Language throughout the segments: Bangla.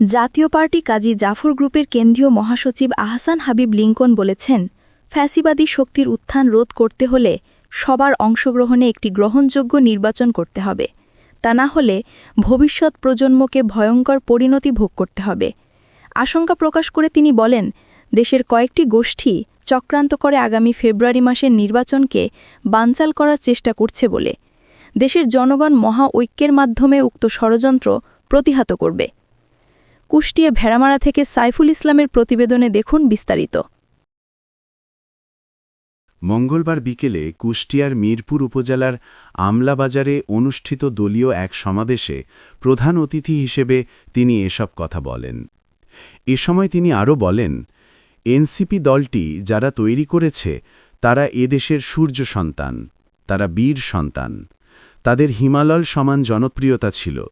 জাতীয় পার্টি কাজী জাফর গ্রুপের কেন্দ্রীয় মহাসচিব আহসান হাবিব লিঙ্কন বলেছেন, ফ্যাসিবাদী শক্তির উত্থান রোধ করতে হলে সবার অংশগ্রহণে একটি গ্রহণযোগ্য নির্বাচন করতে হবে। তা না হলে ভবিষ্যৎ প্রজন্মকে ভয়ঙ্কর পরিণতি ভোগ করতে হবে। আশঙ্কা প্রকাশ করে তিনি বলেন, দেশের কয়েকটি গোষ্ঠী চক্রান্ত করে আগামী ফেব্রুয়ারি মাসের নির্বাচনকে বানচাল করার চেষ্টা করছে বলে। দেশের জনগণ মহা ঐক্যের মাধ্যমে উক্ত ষড়যন্ত্র প্রতিহত করবে। কুষ্টিয়া ভেড়ামারা থেকে সাইফুল ইসলামের প্রতিবেদনে দেখুন বিস্তারিত। মঙ্গলবার বিকেলে কুষ্টিয়ার মিরপুর উপজেলার আমলাবাজারে অনুষ্ঠিত দলীয় এক সমাবেশে প্রধান অতিথি হিসেবে তিনি এসব কথা বলেন। এ সময় তিনি আরও বলেন, এনসিপি দলটি যারা তৈরি করেছে, তারা এদেশের সূর্য সন্তান, তারা বীর সন্তান। তাদের হিমালয় সমান জনপ্রিয়তা ছিল।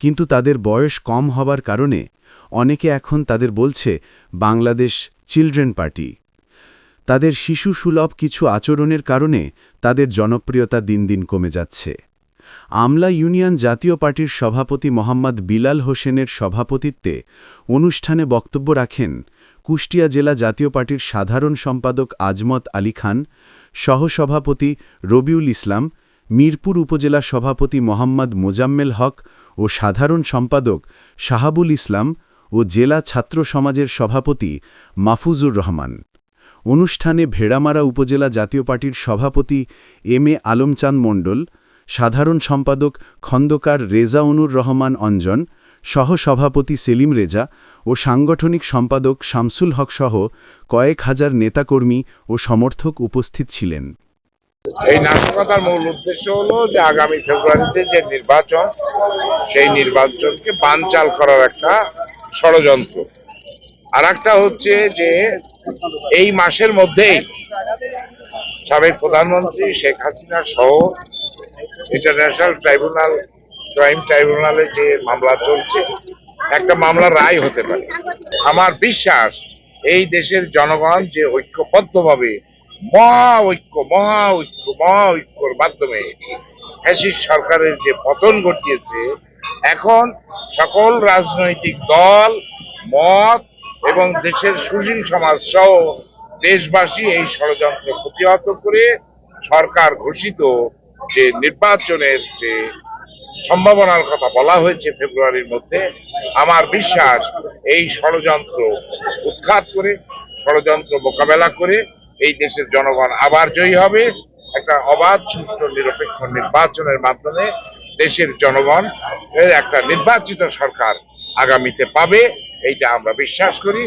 কিন্তু তাদের বয়স কম হবার কারণে অনেকে এখন তাদের বলছে বাংলাদেশ চিলড্রেন পার্টি। তাদের শিশু সুলভ কিছু আচরণের কারণে তাদের জনপ্রিয়তা দিন দিন কমে যাচ্ছে। আমলা ইউনিয়ন জাতীয় পার্টির সভাপতি মোহাম্মদ বিলাল হোসেনের সভাপতিত্বে অনুষ্ঠানে বক্তব্য রাখেন কুষ্টিয়া জেলা জাতীয় পার্টির সাধারণ সম্পাদক আজমত আলী খান, সহসভাপতি রবিউল ইসলাম মিরপুর উপজেলা সভাপতি মোহাম্মদ মোজাম্মেল হক ও সাধারণ সম্পাদক শাহাবুল ইসলাম ও জেলা ছাত্র সমাজের সভাপতি মাফুজুর রহমান। অনুষ্ঠানে ভেড়ামারা উপজেলা জাতীয় পার্টির সভাপতি এম এ আলমচাঁদ মণ্ডল, সাধারণ সম্পাদক খন্দকার রেজাউনুর রহমান অঞ্জন, সহসভাপতি সেলিম রেজা ও সাংগঠনিক সম্পাদক শামসুল হক সহ কয়েক হাজার নেতাকর্মী ও সমর্থক উপস্থিত ছিলেন। এই নাশকতার মূল উদ্দেশ্য হলো যে আগামী ফেব্রুয়ারিতে যে নির্বাচন, সেই নির্বাচনকে বানচাল করার একটা ষড়যন্ত্র। আর একটা হচ্ছে যে এই মাসের মধ্যেই সাবেক প্রধানমন্ত্রী শেখ হাসিনা সহ ইন্টারন্যাশনাল ট্রাইব্যুনাল, ক্রাইম ট্রাইব্যুনালে যে মামলা চলছে, একটা মামলার রায় হতে পারে। আমার বিশ্বাস, এই দেশের জনগণ যে ঐক্যবদ্ধভাবে মহা ঐক্য মহা ঐক্য মহা ঐক্যর মাধ্যমে ফ্যাসিস্ট সরকারের যে পতন ঘটিয়েছে, এখন সকল রাজনৈতিক দল, মত এবং দেশের সুশীল সমাজ সহ দেশবাসী এই ষড়যন্ত্র প্রতিহত করে সরকার ঘোষিত যে নির্বাচনের যে সম্ভাবনার কথা বলা হয়েছে ফেব্রুয়ারির মধ্যে, আমার বিশ্বাস এই ষড়যন্ত্র উৎখাত করে, ষড়যন্ত্র মোকাবেলা করে এই দেশের জনগণ আবার জয়ী হবে। একটা অবাধ, সুষ্ঠু, নিরপেক্ষ নির্বাচনের মাধ্যমে দেশের জনগণ এর একটা নির্বাচিত সরকার আগামীতে পাবে, এইটা আমরা বিশ্বাস করি।